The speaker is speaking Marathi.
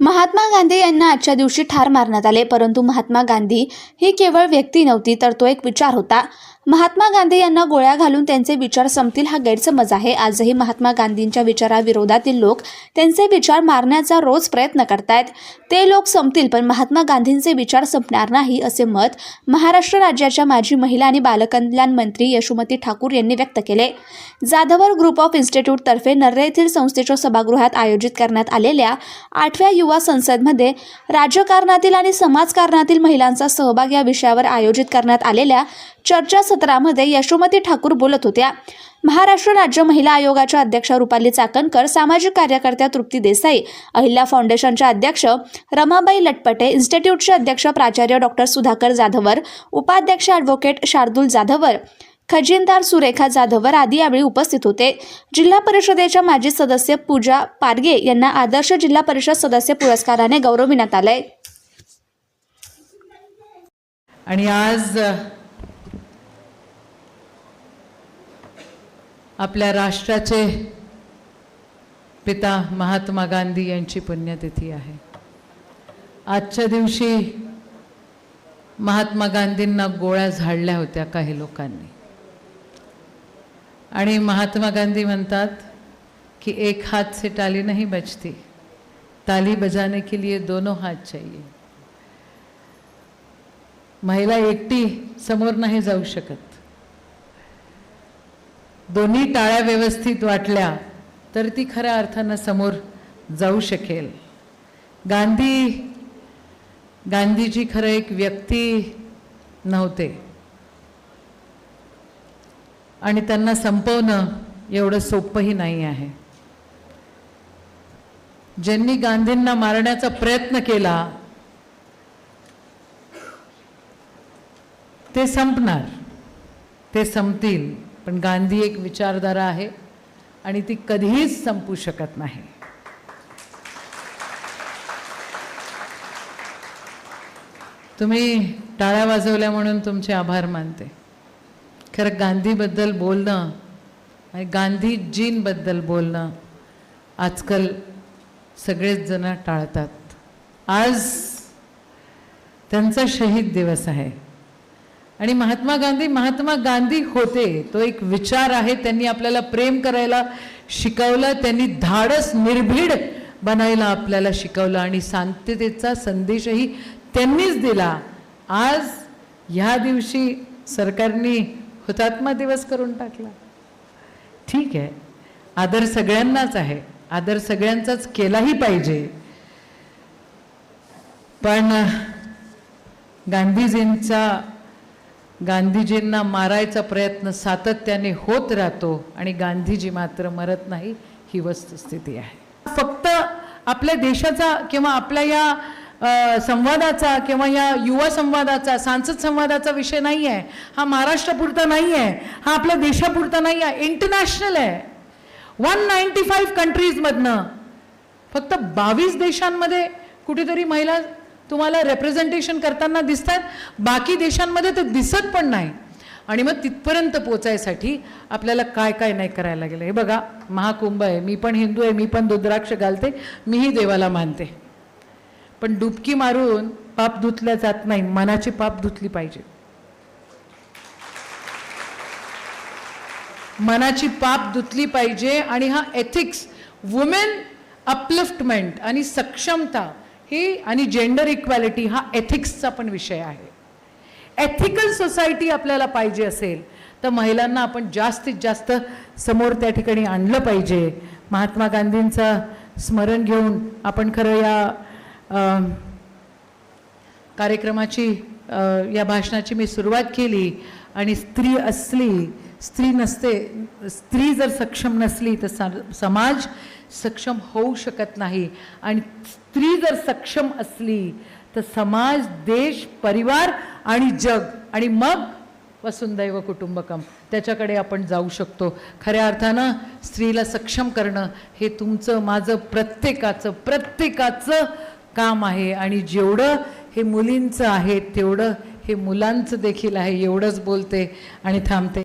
महात्मा गांधी यांना आजच्या दिवशी ठार मारण्यात आले परंतु महात्मा गांधी ही केवळ व्यक्ती नव्हती तर तो एक विचार होता. महात्मा गांधी यांना गोळ्या घालून त्यांचे विचार संपतील हा गैरसमज आहे. आजही महात्मा गांधींच्या विचाराविरोधातील लोक त्यांचे विचार मारण्याचा रोज प्रयत्न करतायत. ते लोक संपतील पण महात्मा गांधींचे विचार संपणार नाही असे मत महाराष्ट्र राज्याच्या माजी महिला आणि बालकल्याण मंत्री यशोमती ठाकूर यांनी व्यक्त केले. जाधवर ग्रुप ऑफ इन्स्टिट्यूटतर्फे नर्रे येथील संस्थेच्या सभागृहात आयोजित करण्यात आलेल्या आठव्या युवा संसदमध्ये राजकारणातील आणि समाजकारणातील महिलांचा सहभाग या विषयावर आयोजित करण्यात आलेल्या चर्चासत्रामध्ये यशोमती ठाकूर बोलत होत्या. महाराष्ट्र राज्य महिला आयोगाच्या अध्यक्षा रुपाली चाकणकर सामाजिक कार्यकर्त्या तृप्ती देसाई अहिल्या फाउंडेशनच्या अध्यक्ष रमाबाई लटपटे इन्स्टिट्यूटचे अध्यक्ष प्राचार्य डॉक्टर सुधाकर जाधवर उपाध्यक्ष ॲडव्होकेट शार्दूल जाधवर खजिनदार सुरेखा जाधवर आदी यावेळी उपस्थित होते. जिल्हा परिषदेच्या माजी सदस्य पूजा पारगे यांना आदर्श जिल्हा परिषद सदस्य पुरस्काराने गौरविण्यात आलंय. आणि आज आपल्या राष्ट्राचे पिता महात्मा गांधी यांची पुण्यतिथी आहे. आजच्या दिवशी महात्मा गांधींना गोळ्या झाडल्या होत्या काही लोकांनी. आणि महात्मा गांधी म्हणतात की एक हात से टाली नाही बजती ताली बजाने के लिए दोनों हात चाहिए. महिला एकटी समोर नाही जाऊ शकत. दोन्ही टाळ्या व्यवस्थित वाटल्या तर ती खऱ्या अर्थानं समोर जाऊ शकेल. गांधी गांधीजी खरं एक व्यक्ती नव्हते. आणि त्यांना संपवणं एवढं सोपंही नाही आहे. ज्यांनी गांधींना मारण्याचा प्रयत्न केला ते संपणार ते संपतील पण गांधी एक विचारधारा आहे आणि ती कधीच संपू शकत नाही. तुम्ही टाळ्या वाजवल्या म्हणून तुमचे आभार मानते. खरं गांधीबद्दल बोलणं आणि गांधीजींबद्दल बोलणं आजकाल सगळेच जण टाळतात. आज त्यांचा शहीद दिवस आहे. आणि महात्मा गांधी महात्मा गांधी होते तो एक विचार आहे त्यांनी आपल्याला प्रेम करायला शिकवलं त्यांनी धाडस निर्भीड बनायला आपल्याला शिकवलं आणि शांततेचा संदेशही त्यांनीच दिला. आज ह्या दिवशी सरकारने हुतात्मा दिवस करून टाकला. ठीक आहे. आदर सगळ्यांनाच आहे. आदर सगळ्यांचाच केलाही पाहिजे. पण गांधीजींचा गांधीजींना मारायचा प्रयत्न सातत्याने होत राहतो आणि गांधीजी मात्र मरत नाही ही वस्तुस्थिती आहे. फक्त आपल्या देशाचा किंवा आपल्या या संवादाचा किंवा या युवा संवादाचा सांसद संवादाचा विषय नाही आहे हा महाराष्ट्रापुरता नाही आहे हा आपल्या देशापुरता नाही आहे. इंटरनॅशनल आहे वन नाईन्टी फाईव्ह कंट्रीजमधनं फक्त बावीस देशांमध्ये कुठेतरी महिला तुम्हाला रेप्रेझेंटेशन करताना दिसतात. बाकी देशांमध्ये ते दिसत पण नाही. आणि मग तिथपर्यंत पोचायसाठी आपल्याला काय काय नाही करायला लागेल. हे बघा महाकुंभ आहे. मी पण हिंदू आहे. मी पण दुद्राक्ष घालते. मीही देवाला मानते. पण डुबकी मारून पाप धुतल्या जात नाही. मनाची पाप धुतली पाहिजे. मनाची पाप धुतली पाहिजे आणि हा एथिक्स वुमेन अपलिफ्टमेंट आणि सक्षमता ही आणि जेंडर इक्वॅलिटी हा एथिक्सचा पण विषय आहे. एथिकल सोसायटी आपल्याला पाहिजे असेल तर महिलांना आपण जास्तीत जास्त समोर त्या ठिकाणी आणलं पाहिजे. महात्मा गांधींचं स्मरण घेऊन आपण खरं या कार्यक्रमाची या भाषणाची मी सुरुवात केली आणि स्त्री असली स्त्री नसते स्त्री जर सक्षम नसली तर सा- समाज सक्षम होऊ शकत नाही. आणि स्त्री जर सक्षम असली तर समाज देश परिवार आणि जग आणि मग वसुंदैव कुटुंबकम त्याच्याकडे आपण जाऊ शकतो. खऱ्या अर्थानं स्त्रीला सक्षम करणं हे तुमचं माझं प्रत्येकाचं प्रत्येकाचं काम आहे आणि जेवढं हे मुलींचं आहे तेवढं हे मुलांचं देखील आहे एवढंच बोलते आणि थांबते.